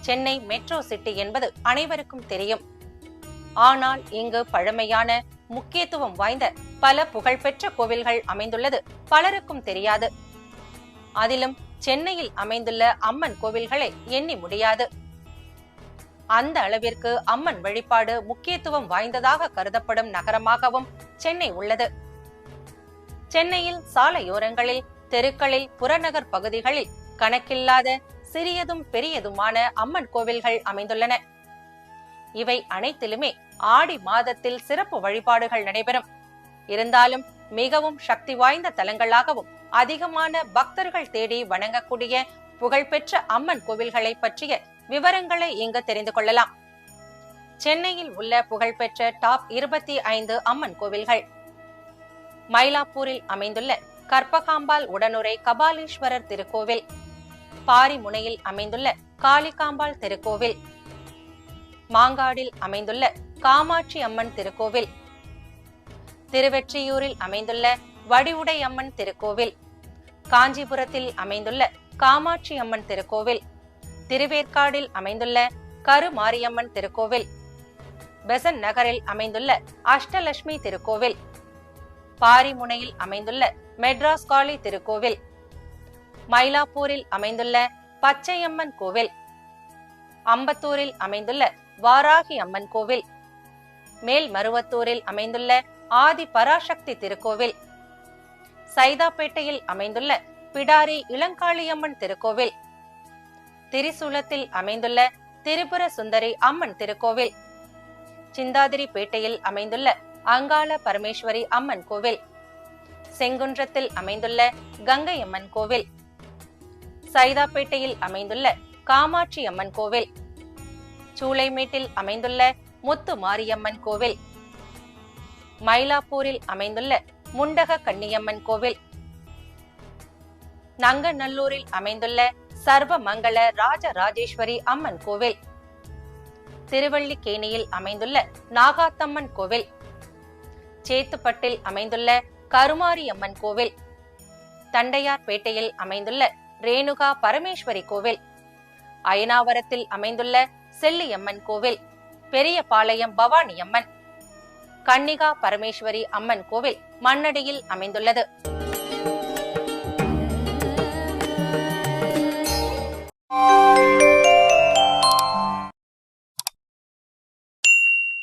Chennai metro city என்பது அனைவருக்கும் தெரியும். ஆனால் இங்கு பழமையான முக்கியத்துவம் வாய்ந்த பல புகழ்பெற்ற கோவில்கள் அமைந்துள்ளது பலருக்கும் தெரியாது. அதிலும் சென்னையில் அமைந்துள்ள அம்மன் கோவில்களை எண்ணி முடியாது. அந்த அளவிற்கு அம்மன் வழிபாடு முக்கியத்துவம் வாய்ந்ததாக கருதப்படும் நகரமாகவும் சென்னை உள்ளது. சென்னையில் சாலையோரங்களில் தெருக்களில் புறநகர் பகுதிகளில் கணக்கில்லாத சிறியதும் பெரியதுமான அம்மன் கோவில்கள் அமைந்துள்ளன. இவை அனைத்திலுமே ஆடி மாதத்தில் சிறப்பு வழிபாடுகள் நடைபெறும். இருந்தாலும் மிகவும் சக்தி வாய்ந்த தலங்களாகவும் அதிகமான பக்தர்கள் தேடி வணங்கக்கூடிய புகழ்பெற்ற அம்மன் கோவில்களை பற்றிய விவரங்களை இங்கு தெரிந்து கொள்ளலாம். சென்னையில் உள்ள புகழ்பெற்ற டாப் இருபத்தி ஐந்து அம்மன் கோவில்கள். மயிலாப்பூரில் அமைந்துள்ள கற்பகாம்பாள் உடனுரை கபாலீஸ்வரர் திருக்கோவில். பாரிமுனையில் அமைந்துள்ள காளிகாம்பாள் திருக்கோவில். மாங்காடில் அமைந்துள்ள காமாட்சி அம்மன் திருக்கோவில். திருவெற்றியூரில் அமைந்துள்ள வடிவுடை அம்மன் திருக்கோவில். காஞ்சிபுரத்தில் அமைந்துள்ள காமாட்சி அம்மன் திருக்கோவில். திருவேற்காடில் அமைந்துள்ள கருமாரியம்மன் திருக்கோவில். பெசன் நகரில் அமைந்துள்ள அஷ்டலட்சுமி திருக்கோவில். பாரிமுனையில் அமைந்துள்ள மெட்ராஸ் காளி திருக்கோவில். மயிலாப்பூரில் அமைந்துள்ள பச்சையம்மன் கோவில். அம்பத்தூரில் அமைந்துள்ள வாராகி அம்மன் கோவில். மேல்மருவத்தூரில் அமைந்துள்ள ஆதி பராசக்தி திருக்கோவில். சைதாப்பேட்டையில் அமைந்துள்ள பிடாரி இளங்காளியம்மன் திருக்கோவில். திரிசூலத்தில் அமைந்துள்ள திரிபுர சுந்தரி அம்மன் திருக்கோவில். சிந்தாதிரிப்பேட்டையில் அமைந்துள்ள அங்காள பரமேஸ்வரி அம்மன் கோவில். செங்குன்றத்தில் அமைந்துள்ள கங்கை அம்மன் கோவில். சைதாப்பேட்டையில் அமைந்துள்ள காமாட்சி அம்மன் கோவில். சூளைமேட்டில் அமைந்துள்ள முத்து மாரியம்மன் கோவில். மயிலாப்பூரில் அமைந்துள்ள முண்டக கன்னியம்மன் கோவில். நங்கநல்லூரில் அமைந்துள்ள சர்வமங்கள ராஜராஜேஸ்வரி அம்மன் கோவில். திருவள்ளிக்கேணியில் அமைந்துள்ள நாகாத்தம்மன் கோவில். சேத்துப்பட்டில் அமைந்துள்ள கருமாரி அம்மன் கோவில். தண்டையார்பேட்டையில் அமைந்துள்ள ரேணுகா பரமேஸ்வரி கோவில். அயனாவரத்தில் அமைந்துள்ள செல்லியம்மன் கோவில் பெரியபாளையம் பவானி அம்மன் கன்னிகா பரமேஸ்வரி அம்மன் கோவில் மண்ணடியில் அமைந்துள்ளது.